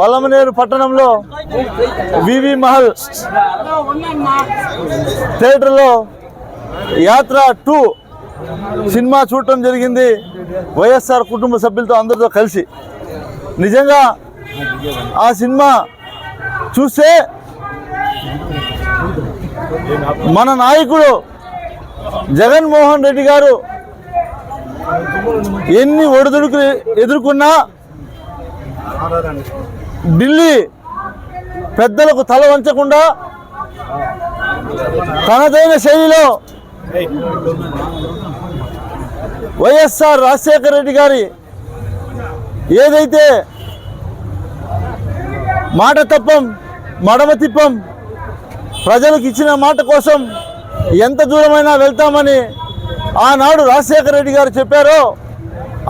పలమనేరు పట్టణంలో వివి మహల్ థియేటర్లో యాత్ర టూ సినిమా చూడటం జరిగింది. వైఎస్ఆర్ కుటుంబ సభ్యులతో అందరితో కలిసి. నిజంగా ఆ సినిమా చూస్తే మన నాయకుడు జగన్మోహన్ రెడ్డి గారు ఎన్ని ఒడిదుడుకులు ఎదుర్కొన్నా ఢిల్లీ పెద్దలకు తల వంచకుండా తనదైన శైలిలో వైఎస్ఆర్ రాజశేఖర రెడ్డి గారి ఏదైతే మాట తప్పం మడమ తిప్పం ప్రజలకు ఇచ్చిన మాట కోసం ఎంత దూరమైనా వెళ్తామని ఆనాడు రాజశేఖర రెడ్డి గారు చెప్పారో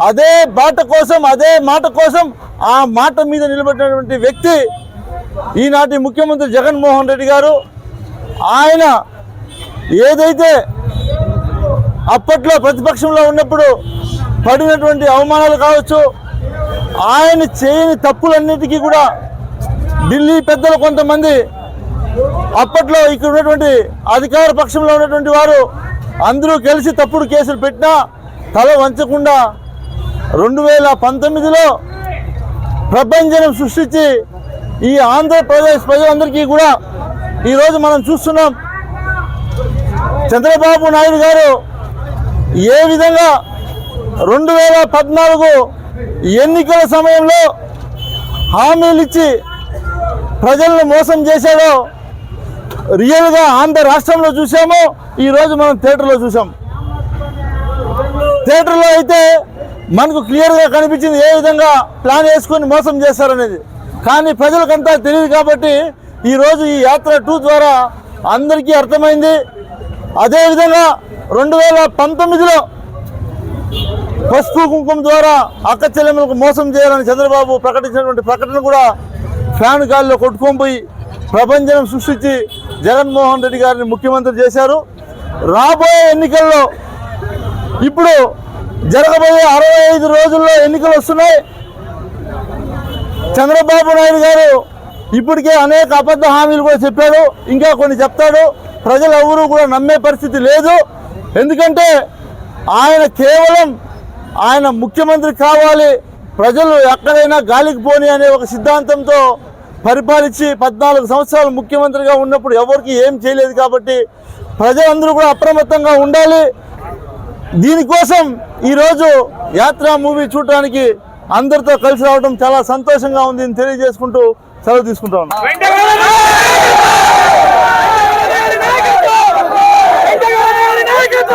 అదే బాట కోసం అదే మాట కోసం ఆ మాట మీద నిలబడినటువంటి వ్యక్తి ఈనాటి ముఖ్యమంత్రి జగన్మోహన్ రెడ్డి గారు ఆయన ఏదైతే అప్పట్లో ప్రతిపక్షంలో ఉన్నప్పుడు పడినటువంటి అవమానాలు కావచ్చు ఆయన చేయని తప్పులన్నిటికీ కూడా ఢిల్లీ పెద్దలు కొంతమంది అప్పట్లో ఇక్కడ ఉన్నటువంటి అధికార పక్షంలో ఉన్నటువంటి వారు అందరూ కలిసి తప్పుడు కేసులు పెట్టినా తల వంచకుండా రెండు వేల పంతొమ్మిదిలో ప్రపంచం సృష్టించి ఈ ఆంధ్రప్రదేశ్ ప్రజలందరికీ కూడా ఈరోజు మనం చూస్తున్నాం. చంద్రబాబు నాయుడు గారు ఏ విధంగా రెండు వేల పద్నాలుగు ఎన్నికల సమయంలో హామీలు ఇచ్చి ప్రజలను మోసం చేశాడో రియల్గా ఆంధ్ర రాష్ట్రంలో చూసామో ఈరోజు మనం థియేటర్లో చూసాం థియేటర్లో అయితే మనకు క్లియర్గా కనిపించింది ఏ విధంగా ప్లాన్ వేసుకొని మోసం చేశారనేది కానీ ప్రజలకంతా తెలియదు కాబట్టి ఈరోజు ఈ యాత్ర టూ ద్వారా అందరికీ అర్థమైంది. అదేవిధంగా రెండు వేల పంతొమ్మిదిలో పసుపు కుంకుమ ద్వారా అక్క చెల్లెములకు మోసం చేయాలని చంద్రబాబు ప్రకటించినటువంటి ప్రకటన కూడా ఫ్యాన్ గాల్లో కొట్టుకొని పోయి ప్రపంచం సృష్టించి జగన్మోహన్ రెడ్డి గారిని ముఖ్యమంత్రి చేశారు. రాబోయే ఎన్నికల్లో ఇప్పుడు జరగబోయే అరవై ఐదు రోజుల్లో ఎన్నికలు వస్తున్నాయి. చంద్రబాబు నాయుడు గారు ఇప్పటికే అనేక అబద్ధ హామీలు కూడా చెప్పాడు ఇంకా కొన్ని చెప్తాడు. ప్రజలు ఎవరు కూడా నమ్మే పరిస్థితి లేదు. ఎందుకంటే ఆయన కేవలం ఆయన ముఖ్యమంత్రి కావాలి ప్రజలు ఎక్కడైనా గాలికి పోని అనే ఒక సిద్ధాంతంతో పరిపాలించి పద్నాలుగు సంవత్సరాలు ముఖ్యమంత్రిగా ఉన్నప్పుడు ఎవరికి ఏం చేయలేదు కాబట్టి ప్రజలందరూ కూడా అప్రమత్తంగా ఉండాలి. దీనికోసం ఈరోజు యాత్ర మూవీ చూడటానికి అందరితో కలిసి రావడం చాలా సంతోషంగా ఉంది అని తెలియజేసుకుంటూ సెలవు తీసుకుంటా ఉన్నాను